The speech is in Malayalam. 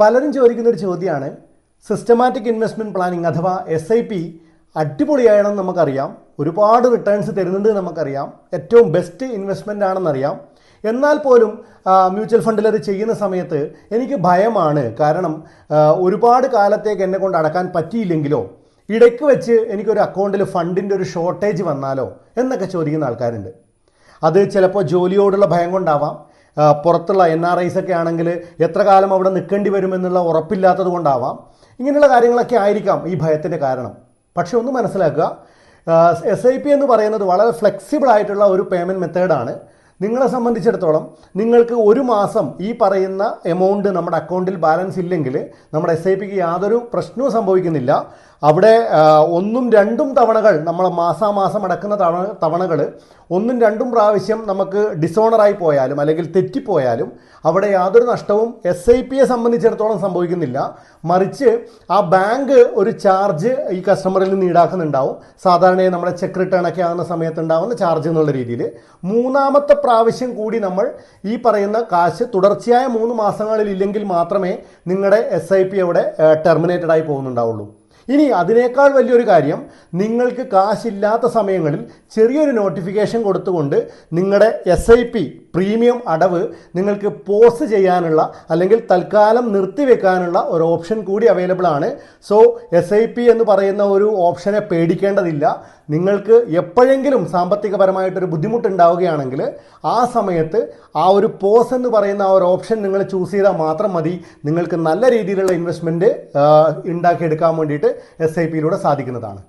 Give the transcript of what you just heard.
പലരും ചോദിക്കുന്ന ഒരു ചോദ്യമാണ് സിസ്റ്റമാറ്റിക് ഇൻവെസ്റ്റ്മെന്റ് പ്ലാനിങ് അഥവാ എസ് ഐ പി അടിപൊളിയാണെന്ന് നമുക്കറിയാം ഒരുപാട് റിട്ടേൺസ് തരുന്നുണ്ട് നമുക്കറിയാം ഏറ്റവും ബെസ്റ്റ് ഇൻവെസ്റ്റ്മെന്റ് ആണെന്നറിയാം. എന്നാൽ പോലും മ്യൂച്വൽ ഫണ്ടിൽ അത് ചെയ്യുന്ന സമയത്ത് എനിക്ക് ഭയമാണ്. കാരണം ഒരുപാട് കാലത്തേക്ക് എന്നെ കൊണ്ട് അടക്കാൻ പറ്റിയില്ലെങ്കിലോ ഇടയ്ക്ക് വെച്ച് എനിക്കൊരു അക്കൗണ്ടിൽ ഫണ്ടിന്റെ ഒരു ഷോർട്ടേജ് വന്നാലോ എന്നൊക്കെ ചോദിക്കുന്ന ആൾക്കാരുണ്ട്. അത് ചിലപ്പോൾ ജോലിയോടുള്ള ഭയം കൊണ്ടാവാം പുറത്തുള്ള എൻ ആർ ഐസ് ഒക്കെ ആണെങ്കിൽ എത്ര കാലം അവിടെ നിൽക്കേണ്ടി വരുമെന്നുള്ള ഉറപ്പില്ലാത്തത് കൊണ്ടാവാം. ഇങ്ങനെയുള്ള കാര്യങ്ങളൊക്കെ ആയിരിക്കാം ഈ ഭയത്തിന്റെ കാരണം. പക്ഷെ ഒന്ന് മനസ്സിലാക്കുക എസ് ഐ പി എന്ന് പറയുന്നത് വളരെ ഫ്ലെക്സിബിൾ ആയിട്ടുള്ള ഒരു പേയ്മെന്റ് മെത്തേഡാണ് നിങ്ങളെ സംബന്ധിച്ചിടത്തോളം നിങ്ങൾക്ക് ഒരു മാസം ഈ പറയുന്ന എമൗണ്ട് നമ്മുടെ അക്കൗണ്ടിൽ ബാലൻസ് ഇല്ലെങ്കിൽ നമ്മുടെ എസ് ഐ പിക്ക് യാതൊരു പ്രശ്നവും സംഭവിക്കുന്നില്ല. അവിടെ ഒന്നും രണ്ടും തവണകൾ നമ്മൾ മാസാമാസം അടക്കുന്ന തവണ തവണകൾ ഒന്നും രണ്ടും പ്രാവശ്യം നമുക്ക് ഡിസോണറായി പോയാലും അല്ലെങ്കിൽ തെറ്റിപ്പോയാലും അവിടെ യാതൊരു നഷ്ടവും എസ് ഐ പിയെ സംബന്ധിച്ചിടത്തോളം സംഭവിക്കുന്നില്ല. മറിച്ച് ആ ബാങ്ക് ഒരു ചാർജ് ഈ കസ്റ്റമറിൽ നിന്ന് ഈടാക്കുന്നുണ്ടാവും. സാധാരണയായി നമ്മുടെ ചെക്ക് റിട്ടേൺ ഒക്കെ ആകുന്ന സമയത്ത് ഉണ്ടാകുന്ന ചാർജ് എന്നുള്ള രീതിയിൽ. മൂന്നാമത്തെ പ്രാവശ്യം കൂടി നമ്മൾ ഈ പറയുന്ന കാശ് തുടർച്ചയായ മൂന്ന് മാസങ്ങളിൽ ഇല്ലെങ്കിൽ മാത്രമേ നിങ്ങളുടെ എസ് ഐ പി അവിടെ ടെർമിനേറ്റഡ് ആയി പോകുന്നുണ്ടാവുള്ളൂ. ഇനി അതിനേക്കാൾ വലിയൊരു കാര്യം നിങ്ങൾക്ക് കാശില്ലാത്ത സമയങ്ങളിൽ ചെറിയൊരു നോട്ടിഫിക്കേഷൻ കൊടുത്തുകൊണ്ട് നിങ്ങളുടെ എസ് ഐ പി പ്രീമിയം അടവ് നിങ്ങൾക്ക് പോസ് ചെയ്യാനുള്ള അല്ലെങ്കിൽ തൽക്കാലം നിർത്തിവെക്കാനുള്ള ഒരു ഓപ്ഷൻ കൂടി അവൈലബിൾ ആണ്. സോ എസ് ഐ പി എന്ന് പറയുന്ന ഒരു ഓപ്ഷനെ പേടിക്കേണ്ടതില്ല. നിങ്ങൾക്ക് എപ്പോഴെങ്കിലും സാമ്പത്തികപരമായിട്ടൊരു ബുദ്ധിമുട്ടുണ്ടാവുകയാണെങ്കിൽ ആ സമയത്ത് ആ ഒരു പോസ് എന്ന് പറയുന്ന ആ ഒരു ഓപ്ഷൻ നിങ്ങൾ ചൂസ് ചെയ്താൽ മാത്രം മതി. നിങ്ങൾക്ക് നല്ല രീതിയിലുള്ള ഇൻവെസ്റ്റ്മെന്റ് ഉണ്ടാക്കിയെടുക്കാൻ വേണ്ടിയിട്ട് എസ് ഐ പിയിലൂടെ സാധിക്കുന്നതാണ്.